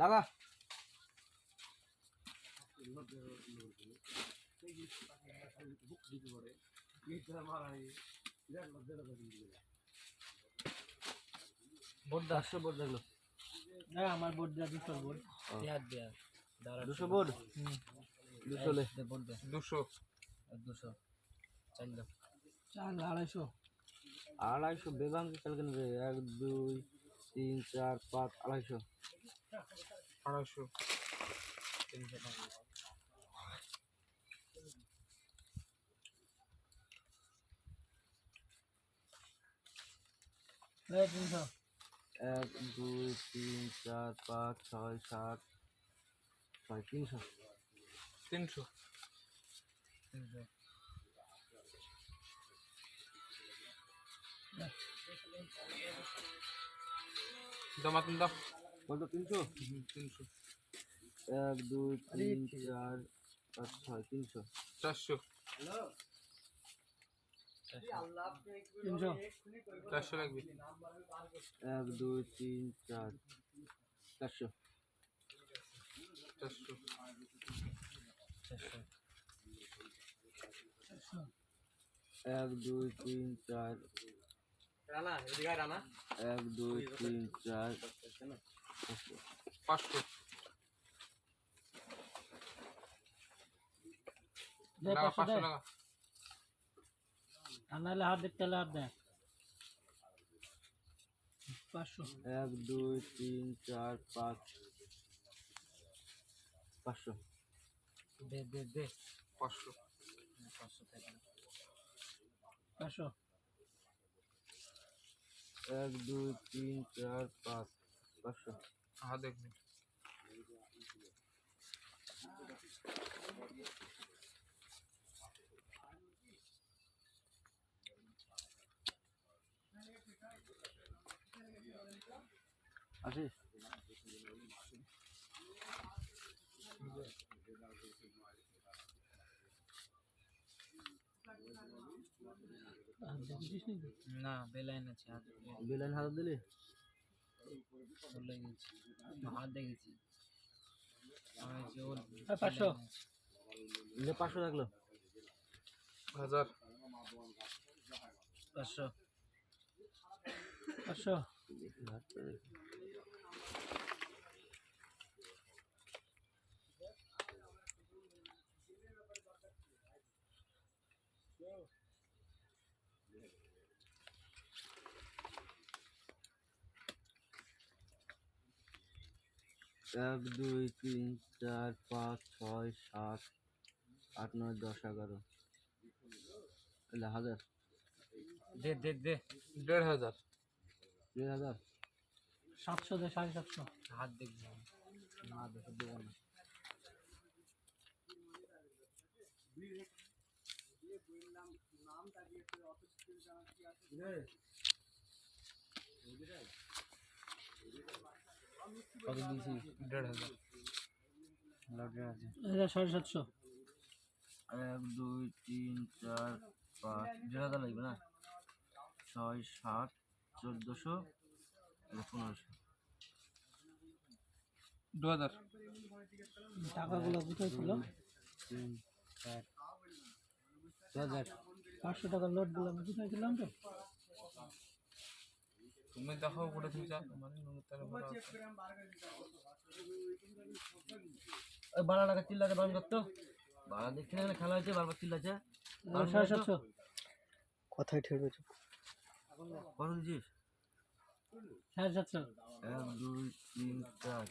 লাগা। বোর্ড চারশো বোর্ড দেখল। না আমার বোর্ড দেওয়া দুশো বোর্ড। দেওয়ার দেওয়া দাঁড়া দুশো বোর্ড? দুশো লে। বোর্ড দুশো। দুশো। চাল আড়াইশো। আড়াইশো বেগাম চাল কেন রে এক দুই তিন চার পাঁচ আড়াইশো। আড়াইশো। তিনশো। টাকা এক দুই তিন চার পাঁচ ছয় সাত ছয় তিনশো। তিনশো। তিনশো। জমা তিন দাও। কত তিনশো? তিনশো। এক দুই তিন চার পাঁচ ছয় তিনশো। চারশো। তিনশো। চারশো লাগবে। এক দুই তিন চার চারশো। চারশো। এক দুই তিন চার। রানা এদিকে রানা। এক দুই তিন চার। পাঁচশো। নাহলে হাত দেখতে হলে হাত দে। পাঁচশো। এক দুই তিন চার পাঁচ। পাঁচশো। দে দে দে। পাঁচশো। পাঁচশো থেকে পাঁচশো। এক দুই তিন চার পাঁচ। আসিস? হাত দেখেছিস নাকি? না বেলাইন আছে হাত বেলাইন হাজার দিলি? বলে গেছি হাত দেখেছি ওর পাঁচশো। পাঁচশো। রাখল হাজার পাঁচশো পাঁচশো এক দুই তিন চার পাঁচ ছয় সাত আট নয় দশ এগারো। হাজার। দে দে দে দেড় হাজার। দেড় হাজার। সাতশো দে সাড়ে সাতশো। হাত দেখবি না। দেখে দেবো না। কত দিয়েছিস দেড় হাজার। এটা সাড়ে সাতশো। এক দুই তিন চার পাঁচ দেড় হাজার লাগবে না? ছয় সাত চোদ্দোশো পনেরোশো। দু হাজার। টাকাগুলো কোথায় ছিল? তিন চার দু হাজার। পাঁচশো টাকার লোড দিলাম কোথায় ছিলাম তো? তুমি দেখো করে তুমি যা তেলে ভরা আছে। ওই বারো টাকা চিল্লাতে বারণ করতো। বারো দেখছি না খেলা হয়েছে বারবার চিল্লাছে সাড়ে সাতশো। কথাই ঠেড়বে কত দিচ্ছিস সাড়ে সাতশো। এক দুই তিন চার।